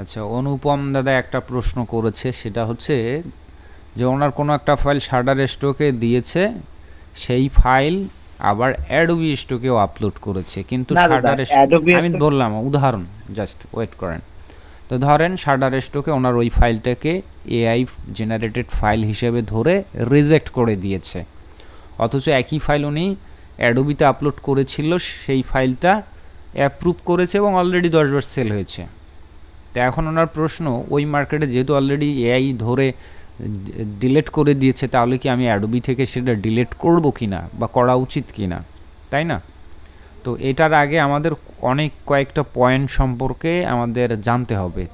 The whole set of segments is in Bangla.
আচ্ছা অনুপম দাদা একটা প্রশ্ন করেছে সেটা হচ্ছে যে ওনার কোনো একটা ফাইল শার্ডার স্টকে দিয়েছে সেই ফাইল আবার অ্যাডোবি স্টকেও আপলোড করেছে কিন্তু শার্ডার আমি বললাম উদাহরণ জাস্ট ওয়েট করেন। তো ধরেন শার্ডার স্টকে ওনার ওই ফাইলটাকে এআই জেনারেটেড ফাইল হিসেবে ধরে রিজেক্ট করে দিয়েছে। অথচ একই ফাইল উনি অ্যাডোবিতে আপলোড করেছিল সেই ফাইলটা অ্যাপ্রুভ করেছে এবং অলরেডি দশবার সেল হয়েছে। তো এখন ওনার প্রশ্ন, ওই মার্কেটে যেহেতু অলরেডি এআই ধরে ডিলেট করে দিয়েছে, তাহলে কি আমি অ্যাডোবি থেকে সেটা ডিলেট করব কি না বা করা উচিত কি না তাই না? তো এটার আগে আমাদের অনেক কয়েকটা পয়েন্ট সম্পর্কে আমাদের জানতে হবে।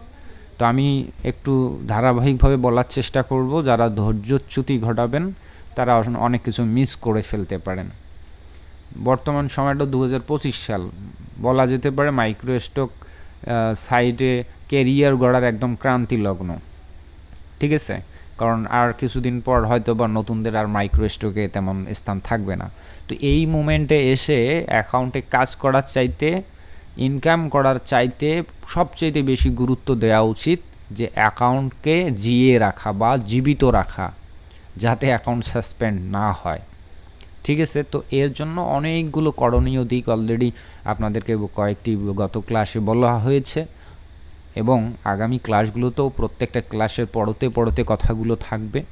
তো আমি একটু ধারাবাহিকভাবে বলার চেষ্টা করব, যারা ধৈর্যচ্যুতি ঘটাবেন, তারা অনেক কিছু মিস করে ফেলতে পারেন। বর্তমান সময়টা দু হাজার পঁচিশ সাল। বলা যেতে পারে মাইক্রোস্টক সাইডে কেরিয়ার গড়ার একদম ক্রান্তি লগ্ন ঠিক আছে? কারণ আর কিছুদিন পর হয়তো বা নতুনদের আর মাইক্রো স্টকে তেমন স্থান থাকবে না। তো এই মুমেন্টে এসে অ্যাকাউন্টে কাজ করার চাইতে, ইনকাম করার চাইতে সবচাইতে বেশি গুরুত্ব দেওয়া উচিত যে অ্যাকাউন্টকে জিয়ে রাখা বা জীবিত রাখা, যাতে অ্যাকাউন্ট সাসপেন্ড না হয়। ঠিক আছে? তো এর জন্য অনেকগুলো করণীয় দিক অলরেডি আপনাদেরকে কয়েকটি গত ক্লাসে বলা হয়েছে। এবং আগামী ক্লাসগুলোতেও প্রত্যেকটা ক্লাসের পড়তে পড়তে কথাগুলো থাকবে।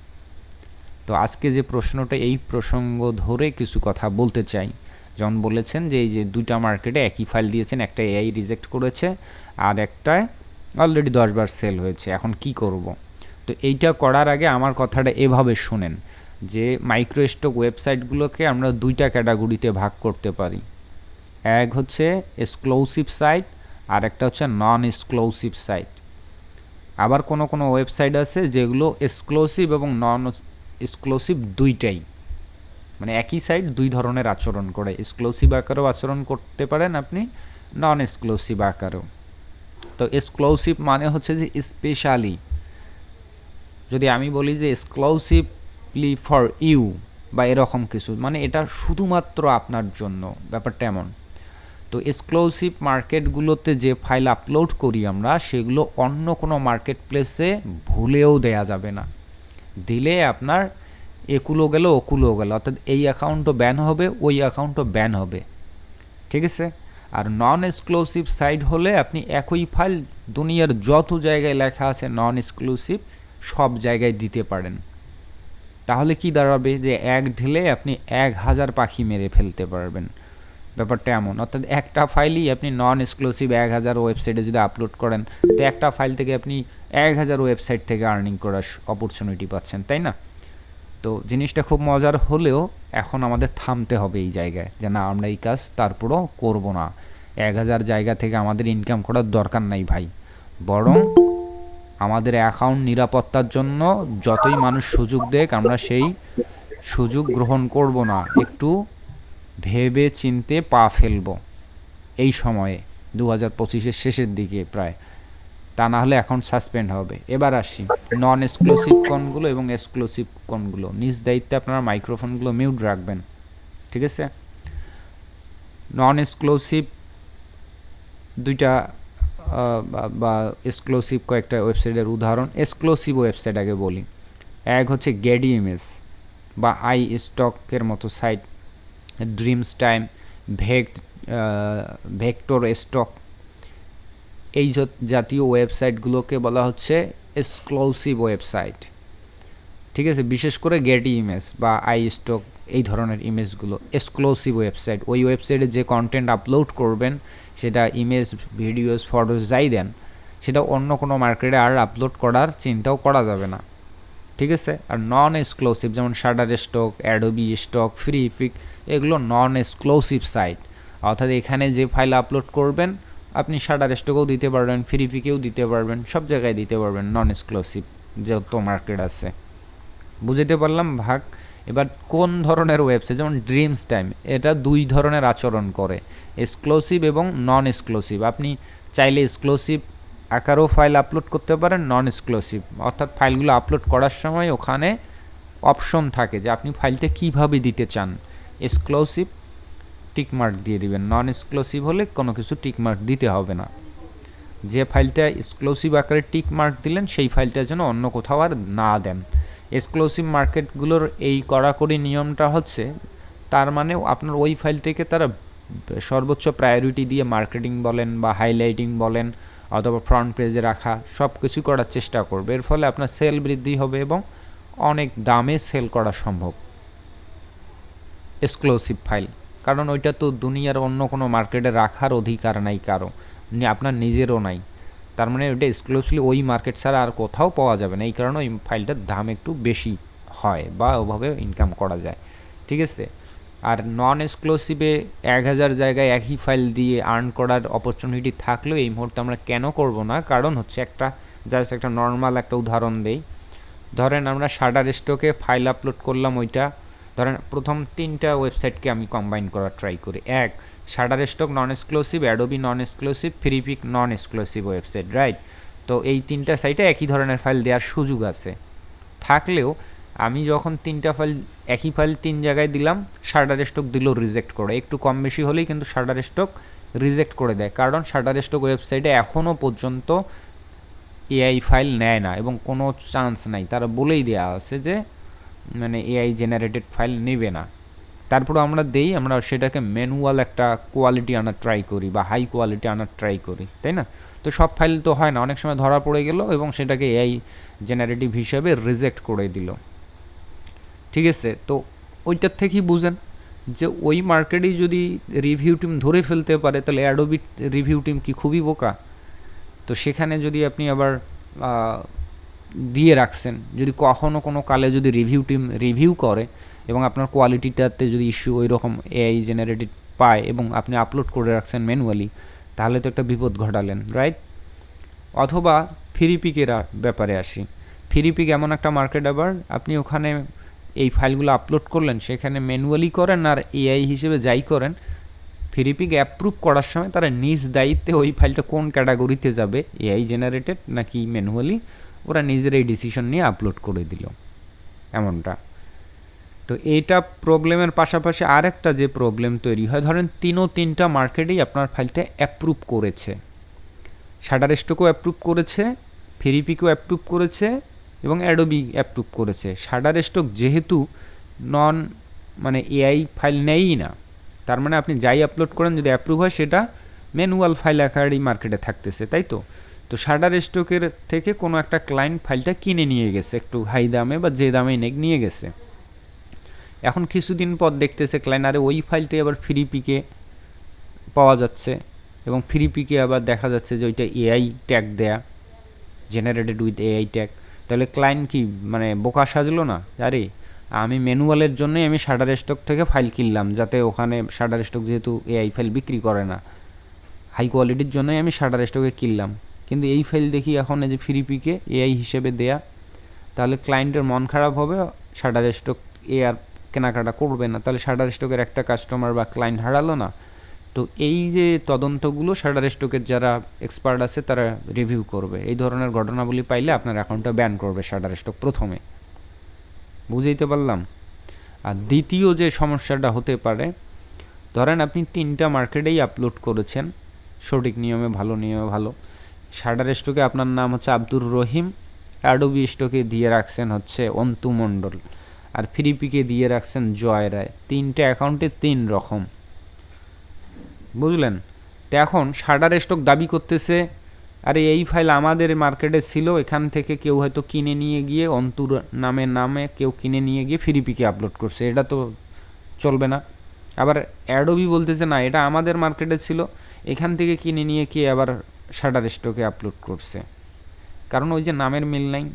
তো আজকে যে প্রশ্নটা, এই প্রসঙ্গ ধরে কিছু কথা বলতে চাই। জন বলেছেন যে এই যে দুইটা মার্কেটে একই ফাইল দিয়েছেন, একটা এআই রিজেক্ট করেছে আর একটা অলরেডি দশবার সেল হয়েছে। এখন কি করব? তো এইটা করার আগে আমার কথাটা এভাবে শুনেন যে মাইক্রোস্টক ওয়েবসাইটগুলোকে আমরা দুইটা ক্যাটাগরিতে ভাগ করতে পারি। এক হচ্ছে এক্সক্লুসিভ সাইট আর একটা হচ্ছে নন এক্সক্লুসিভ সাইট আবার কোনো কোনো ওয়েবসাইট আছে যেগুলো এক্সক্লুসিভ এবং নন এক্সক্লুসিভ দুইটাই। মানে একই সাইট দুই ধরনের আচরণ করে। এক্সক্লুসিভ আকারেও আচরণ করতে পারেন আপনি নন এক্সক্লুসিভ আকারেও। তো এক্সক্লুসিভ মানে হচ্ছে যে স্পেশালি যদি আমি বলি যে এক্সক্লুসিভলি ফর ইউ বা এরকম কিছু মানে এটা শুধুমাত্র আপনার জন্য, ব্যাপারটা এমন। তো এক্সক্লুসিভ মার্কেটগুলোতে যে ফাইল আপলোড করি আমরা, সেগুলো অন্য কোনো মার্কেট প্লেসে ভুলেও দেয়া যাবে না। দিলে আপনার একুলো গেল, ওকুলো গেল, অর্থাৎ এই অ্যাকাউন্টও ব্যান হবে, ওই অ্যাকাউন্টও ব্যান হবে। ঠিক আছে? আর নন এক্সক্লুসিভ সাইট হলে আপনি একই ফাইল দুনিয়ার যত জায়গায় লেখা আছে নন এক্সক্লুসিভ সব জায়গায় দিতে পারেন। তাহলে কি দাঁড়াবে? যে এক ঢেলে আপনি এক হাজার পাখি মেরে ফেলতে পারবেন। ব্যাপারটা এমন। অর্থাৎ একটা ফাইলই আপনি নন এক্সক্লুসিভ এক হাজার ওয়েবসাইটে যদি আপলোড করেন, তো একটা ফাইল থেকে আপনি এক হাজার ওয়েবসাইট থেকে আর্নিং করার অপরচুনিটি পাচ্ছেন, তাই না? তো জিনিসটা খুব মজার হলেও এখন আমাদের থামতে হবে এই জায়গায় যে না, আমরা এই কাজ তারপরও করব না। এক হাজার জায়গা থেকে আমাদের ইনকাম করার দরকার নাই ভাই। বরং আমাদের অ্যাকাউন্ট নিরাপত্তার জন্য যতই মানুষ সুযোগ দেখ আমরা সেই সুযোগ গ্রহণ করব না। একটু ভেবে চিনতে পা ফেলব। এই সময়ে দু হাজার পঁচিশের শেষের দিকে প্রায়। তা না হলে এখন সাসপেন্ড হবে। এবার আসি। নন এক্সক্লুসিভ কোনগুলো এবং এক্সক্লুসিভ কোনগুলো নিজ দায়িত্বে আপনারা মাইক্রোফোনগুলো মিউট রাখবেন। ঠিক আছে? নন এক্সক্লুসিভ দুইটা বা- এক্সক্লুসিভ কয়েকটা ওয়েবসাইটের উদাহরণ। এক্সক্লুসিভ ওয়েবসাইট আগে বলি। এক হচ্ছে গেডি ইমেজ বা আই স্টকের মতো সাইট ড্রিমস টাইম ভেক্ট ভেক্টর স্টক এই জাতীয় ওয়েবসাইটগুলোকে বলা হচ্ছে এক্সক্লুসিভ ওয়েবসাইট ঠিক আছে? বিশেষ করে গেটি ইমেজ বা আই স্টক এই ধরনের ইমেজগুলো এক্সক্লুসিভ ওয়েবসাইট ওই ওয়েবসাইটে যে কন্টেন্ট আপলোড করবেন, সেটা ইমেজ ভিডিওস ফটোস যাই দেন, সেটা অন্য কোনো মার্কেটে আর আপলোড করার চিন্তাও করা যাবে না। ঠিক আছে? আর নন এক্সক্লুসিভ যেমন Shutterstock Adobe stock Freepik এগুলো নন এক্সক্লুসিভ সাইট অর্থাৎ এখানে যে ফাইল আপলোড করবেন, আপনি শাটার স্টকেও দিতে পারবেন ফ্রি ফিকেও দিতে পারবেন, সব জায়গায় দিতে পারবেন নন এক্সক্লুসিভ যত মার্কেট আছে। বুঝতে পারলাম, ভাগ? এবার কোন ধরনের ওয়েবসাইট যেমন ড্রিমস টাইম এটা দুই ধরনের আচরণ করে এক্সক্লুসিভ এবং নন এক্সক্লুসিভ আপনি চাইলে এক্সক্লুসিভ আকারেও ফাইল আপলোড করতে পারেন নন এক্সক্লুসিভ অর্থাৎ ফাইলগুলো আপলোড করার সময় ওখানে অপশন থাকে যে আপনি ফাইলটা কীভাবে দিতে চান। এক্সক্লুসিভ টিকমার্ক দিয়ে দিবেন। নন এক্সক্লুসিভ হলে কোনো কিছু টিকমার্ক দিতে হবে না। যে ফাইলটা এক্সক্লুসিভ আকারে টিক মার্ক দিলেন, সেই ফাইলটা যেন অন্য কোথাও আর না দেন। এক্সক্লুসিভ মার্কেটগুলোর এই কড়াকড়ি নিয়মটা হচ্ছে, তার মানে আপনার ওই ফাইলটিকে তারা সর্বোচ্চ প্রায়োরিটি দিয়ে মার্কেটিং বলেন বা হাইলাইটিং বলেন অথবা ফ্রন্ট পেজে রাখা সব কিছু করার চেষ্টা করবে। এর ফলে আপনার সেল বৃদ্ধি হবে এবং অনেক দামে সেল করা সম্ভব। এক্সক্লুসিভ ফাইল কারণ ওইটা তো দুনিয়ার অন্য কোনো মার্কেটে রাখার অধিকার নাই কারও। আপনার নিজেরও নাই। তার মানে ওইটা এক্সক্লুসিভলি ওই মার্কেট ছাড়া আর কোথাও পাওয়া যাবে না। এই কারণে ওই ফাইলটার দাম একটু বেশি হয় বা ওভাবে ইনকাম করা যায়। ঠিক আছে? আর নন এক্সক্লুসিভে এক হাজার জায়গায় একই ফাইল দিয়ে আর্ন করার অপরচুনিটি থাকলেও এই মুহূর্তে আমরা কেন করব না? কারণ হচ্ছে একটা জাস্ট একটা নর্মাল একটা উদাহরণ দেই। ধরেন আমরা শাটার স্টকে ফাইল আপলোড করলাম ওইটা। ধরেন প্রথম তিনটা ওয়েবসাইটকে আমি কম্বাইন করার ট্রাই করি। এক Shutterstock non exclusive Adobe non exclusive Freepik non exclusive website right তো এই তিনটা সাইটে একই ধরনের ফাইল দেওয়ার সুযোগ আছে। থাকলেও আমি যখন তিনটা ফাইল একই ফাইল তিন জায়গায় দিলাম শাটার স্টক দিল রিজেক্ট করে। একটু কম বেশি হলেই কিন্তু শাটার স্টক রিজেক্ট করে দেয়। কারণ শাটার স্টক ওয়েবসাইটে এখনও পর্যন্ত এআই ফাইল নেয় না এবং কোনো চান্স নাই। তারা বলেই দেওয়া আছে যে মানে এআই জেনারেটেড ফাইল নেবে না। তারপরে আমরা দেই, আমরা সেটাকে ম্যানুয়াল একটা কোয়ালিটি আনার ট্রাই করি বা হাই কোয়ালিটি আনার ট্রাই করি, তাই না? তো সব ফাইল তো হয় না, অনেক সময় ধরা পড়ে গেল এবং সেটাকে এআই জেনারেটিভ হিসাবে রিজেক্ট করে দিল। ঠিক আছে, তো ওইটার থেকেই বুঝেন যে ওই মার্কেটেই যদি রিভিউ টিম ধরে ফেলতে পারে, তাহলে অ্যাডোবি রিভিউ টিম কি খুবই বোকা? তো সেখানে যদি আপনি আবার দিয়ে রাখছেন, যদি কখনও কোনো কালে যদি রিভিউ টিম রিভিউ করে এবং আপনার কোয়ালিটিটাতে যদি ইস্যু ওই রকম এআই জেনারেটেড পায় এবং আপনি আপলোড করে রাখছেন ম্যানুয়ালি তাহলে তো একটা বিপদ ঘটালেন রাইট অথবা ফিরিপিকের ব্যাপারে আসি। ফিরিপিক এমন একটা মার্কেট আবার, আপনি ওখানে এই ফাইলগুলো আপলোড করলেন, সেখানে ম্যানুয়ালি করেন আর এআই হিসেবে যাই করেন ফিরিপিক অ্যাপ্রুভ করার সময় তারা নিজ দায়িত্বে ওই ফাইলটা কোন ক্যাটাগরিতে যাবে এআই জেনারেটেড নাকি ম্যানুয়ালি ওরা নিজেরাই ডিসিশন নিয়ে আপলোড করে দিল, এমনটা। তো এইটা প্রবলেমের পাশাপাশি আরেকটা যে প্রবলেম তৈরি হয়, ধরেন তিনও তিনটা মার্কেটেই আপনার ফাইলটা অ্যাপ্রুভ করেছে। স্টকও অ্যাপ্রুভ করেছে ফিরিপিকও অ্যাপ্রুভ করেছে এবং অ্যাডোবি অ্যাপ্রুভ করেছে। স্টক যেহেতু নন মানে এআই ফাইল নেয়ই না, তার মানে আপনি যাই আপলোড করেন, যদি অ্যাপ্রুভ হয় সেটা ম্যানুয়াল ফাইল আকারেই মার্কেটে থাকতেছে, তাই তো? তো শাটার স্টকের থেকে কোনো একটা ক্লায়েন্ট ফাইলটা কিনে নিয়ে গেছে, একটু হাই দামে বা যে দামে নেক নিয়ে গেছে। এখন কিছুদিন পর দেখতেছে ক্লায়েন্ট আরে ওই ফাইলটাই আবার ফ্রি পিকে পাওয়া যাচ্ছে এবং ফ্রি পিকে আবার দেখা যাচ্ছে যে ওইটা এআই ট্যাগ দেয়া জেনারেটেড উইথ এআই ট্যাগ তাহলে ক্লায়েন্ট কি মানে বোকা সাজলো না? আরে, আমি ম্যানুয়ালের জন্যই আমি শাটার স্টক থেকে ফাইল কিনলাম, যাতে ওখানে শাটার স্টক যেহেতু এআই ফাইল বিক্রি করে না। হাই কোয়ালিটির জন্যই আমি শাটার স্টকে কিনলাম। কিন্তু এই ফাইল দেখি এখন এই যে ফ্রি পিকে এআই হিসেবে দেয়া, তাহলে ক্লায়েন্টের মন খারাপ হবে শাটার স্টক এ আর কেনাকাটা করবে না। তাহলে শাটার স্টকের একটা কাস্টমার বা ক্লায়েন্ট হারালো না। তো এই যে তদন্তগুলো শাটার স্টকের যারা এক্সপার্ট আছে, তারা রিভিউ করবে। এই ধরনের ঘটনাবলী পাইলে আপনার অ্যাকাউন্টটা ব্যান করবে শাটার স্টক প্রথমে। বুঝাইতে পারলাম? আর দ্বিতীয় যে সমস্যাটা হতে পারে, ধরেন আপনি তিনটা মার্কেটেই আপলোড করেছেন, সঠিক নিয়মে, ভালো নিয়মে, ভালো। শাটার স্টকে আপনার নাম হচ্ছে আব্দুর রহিম। অ্যাডোবি স্টকে দিয়ে রাখছেন হচ্ছে অন্তু মণ্ডল। আর ফ্রিপিকে দিয়ে রাখছেন জয় রায়। তিনটে অ্যাকাউন্টে তিন রকম। বুঝলেন? তো এখন শাটার স্টক দাবি করতেছে, আরে এই ফাইল আমাদের মার্কেটে ছিল, এখান থেকে কেউ হয়তো কিনে নিয়ে গিয়ে, অন্তুর নামে নামে কেউ কিনে নিয়ে গিয়ে ফ্রিপিকে আপলোড করছে। এটা তো চলবে না। আবার অ্যাডোবি বলতেছে, না, এটা আমাদের মার্কেটে ছিল, এখান থেকে কিনে নিয়ে কে আবার শাটার স্টকে আপলোড করছে। কারণ ওই যে নামের মিল নাই।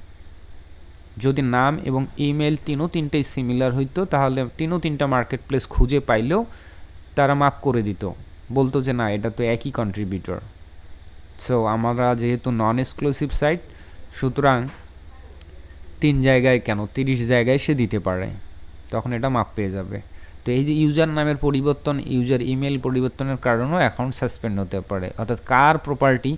যদি নাম এবং ইমেল তিনও তিনটেই সিমিলার হইতো, তাহলে তিনও তিনটা মার্কেট প্লেস খুঁজে পাইলেও তারা মাফ করে দিত। বলতো যে না, এটা তো একই কন্ট্রিবিউটর সো আমরা যেহেতু নন এক্সক্লুসিভ সাইট সুতরাং তিন জায়গায় কেন? তিরিশ জায়গায় সে দিতে পারে। তখন এটা মাপ পেয়ে যাবে। তো এই যে ইউজার নামের পরিবর্তন ইউজার ইমেল পরিবর্তনের কারণেও অ্যাকাউন্ট সাসপেন্ড হতে পারে। অর্থাৎ কার প্রপার্টি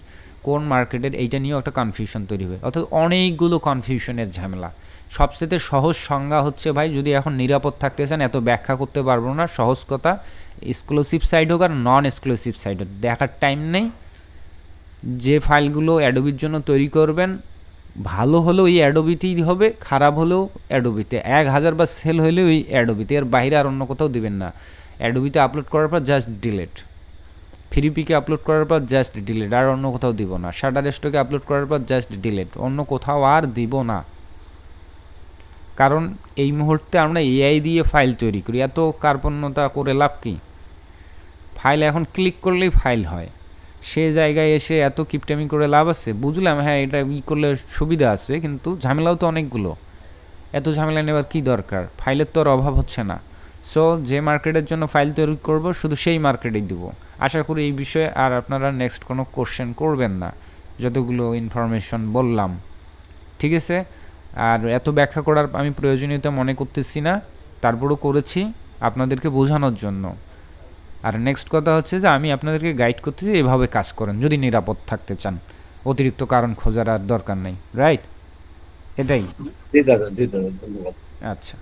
কোন মার্কেটের, এইটা নিয়েও একটা কনফিউশন তৈরি হবে অর্থাৎ অনেকগুলো কনফিউশনের ঝামেলা। সবচেয়ে সহজ সংজ্ঞা হচ্ছে ভাই, যদি এখন নিরাপদ থাকতে চান, এত ব্যাখ্যা করতে পারব না। সহজ কথা এক্সক্লুসিভ সাইড হোক আর নন এক্সক্লুসিভ সাইড হোক, দেখার টাইম নেই। যে ফাইলগুলো অ্যাডোবির জন্য তৈরি করবেন ভালো হলেও ওই অ্যাডোবিতেই হবে, খারাপ হলেও অ্যাডোবিতে এক হাজার বা সেল হলে ওই অ্যাডোবিতে এর বাইরে আর অন্য কোথাও দিবেন না। অ্যাডোবিতে আপলোড করার পর জাস্ট ডিলেট ফ্রি পিকে আপলোড করার পর জাস্ট ডিলেট আর অন্য কোথাও দিব না। শাটার স্টকে আপলোড করার পর জাস্ট ডিলেট অন্য কোথাও আর দিব না। কারণ এই মুহূর্তে আমরা এআই দিয়ে ফাইল তৈরি করি, এত কার্পণ্যতা করে লাভ কি? ফাইল এখন ক্লিক করলেই ফাইল হয়। সে জায়গায় এসে এত কিপটামি করে লাভ আছে? বুঝলাম হ্যাঁ এটা ই করলে সুবিধা আছে, কিন্তু ঝামেলাও তো অনেকগুলো। এত ঝামেলা নেওয়ার কী দরকার? ফাইলের তো আর অভাব হচ্ছে না। সো যে মার্কেটের জন্য ফাইল তৈরি করব, শুধু সেই মার্কেটেই দিব। আশা করি এই বিষয়ে আর আপনারা নেক্সট কোনো কোশ্চেন করবেন না, যতগুলো ইনফরমেশন বললাম। ঠিক আছে? আর এত ব্যাখ্যা করার আমি প্রয়োজনীয়তা মনে করতেছি না। তারপরও করেছি আপনাদেরকে বোঝানোর জন্য। আর নেক্সট কথা হচ্ছে যে আমি আপনাদেরকে গাইড করতেছি এভাবে কাজ করেন যদি নিরাপদ থাকতে চান। অতিরিক্ত কারণ খোঁজার আর দরকার নেই রাইট এটাই। জি দাদা জি দাদা ধন্যবাদ। আচ্ছা।